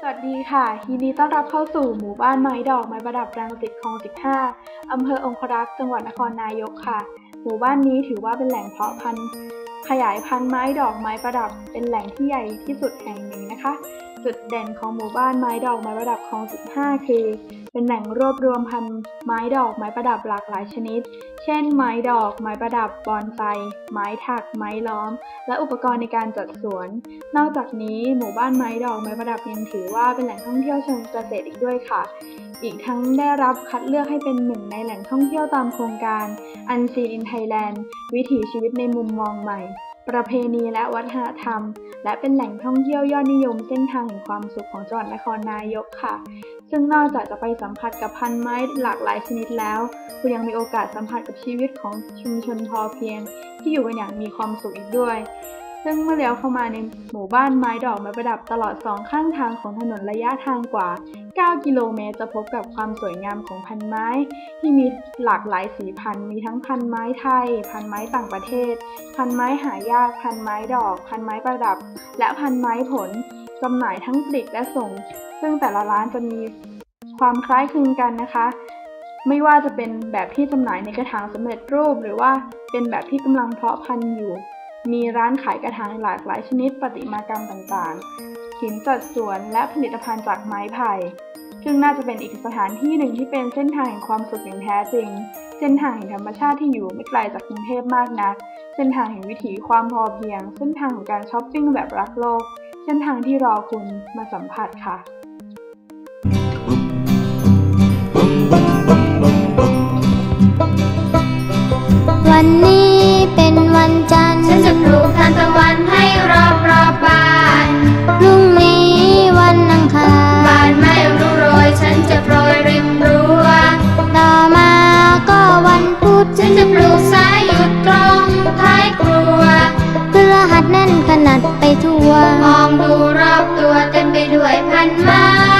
สวัสดีค่ะ ยินดีต้อนรับเข้าสู่หมู่บ้านไม้ดอกไม้ประดับรังสิตคลอง 15 อำเภอองครักษ์จังหวัดนครนายกค่ะ หมู่บ้านนี้ถือว่าเป็นแหล่งเพาะพันธุ์ขยายพันธุ์ไม้ดอกไม้ประดับ เป็นแหล่งที่ใหญ่ที่สุดแห่งหนึ่งนะคะ จุดเด่นของหมู่บ้านไม้ดอกไม้ประดับของ 15K เป็นแหล่งรวบรวมพันธุ์ไม้ดอกไม้ประดับหลากหลายชนิด เช่น ไม้ดอก ไม้ประดับบอนไซ ไม้ถัก ไม้ล้อม และอุปกรณ์ในการจัดสวน นอกจากนี้หมู่บ้านไม้ดอกไม้ประดับยังถือว่าเป็นแหล่งท่องเที่ยวเชิงเกษตรอีกด้วยค่ะ อีกทั้งได้รับคัดเลือกให้เป็นหนึ่งในแหล่งท่องเที่ยวตามโครงการ Unseen in Thailand วิถีชีวิตในมุมมองใหม่ ประเพณีและวัฒนธรรม และเป็นแหล่งท่องเที่ยวยอดนิยมเส้นทางแห่งความสุขของจังหวัดนครนายกค่ะ ซึ่งนอกจากจะไปสัมผัสกับพันไม้หลากหลายชนิดแล้ว คุณยังมีโอกาสสัมผัสกับชีวิตของชุมชนพอเพียง ที่อยู่กันอย่างมีความสุขอีกด้วย ซึ่งเมื่อเลี้ยวเข้ามาในหมู่บ้านไม้ดอกไม้ประดับตลอดสองข้างทางของถนนระยะทางกว่า 9 กิโลเมตรจะพบกับความสวยงามของพันไม้ ที่มีหลากหลายสีพันธุ์มีทั้งพันไม้ไทย พันไม้ต่างประเทศ พันไม้หายาก พันไม้ดอก พันไม้ประดับ และพันไม้ผลจำหน่ายทั้งปลิกและส่ง ซึ่งแต่ละร้านจะมีความคล้ายคลึงกันนะคะ ไม่ว่าจะเป็นแบบที่จำหน่ายในกระถางสำเร็จรูป หรือว่าเป็นแบบที่กำลังเพาะพันธุ์อยู่ มีร้านขายกระถางหลากหลายชนิดปฏิมากรรมต่างๆหินจัดสวนและผลิตภัณฑ์จากไม้ไผ่ ซึ่งน่าจะเป็นอีกสถานที่หนึ่งที่เป็นเส้นทางแห่งความสุขอย่างแท้จริง เส้นทางแห่งธรรมชาติที่อยู่ไม่ไกลจากกรุงเทพมากนัก เส้นทางแห่งวิถีความพอเพียง เส้นทางของการช้อปปิ้งแบบรักโลก เส้นทางที่รอคุณมาสัมผัสค่ะวันนี้เป็นวันจันทร์ฉันจะปลุ ซ้ายหยุดตรงท้ายกลัว เพื่อหัดแน่นขนาดไปทั่ว มองดูรอบตัวเต็มไปด้วยพันไม้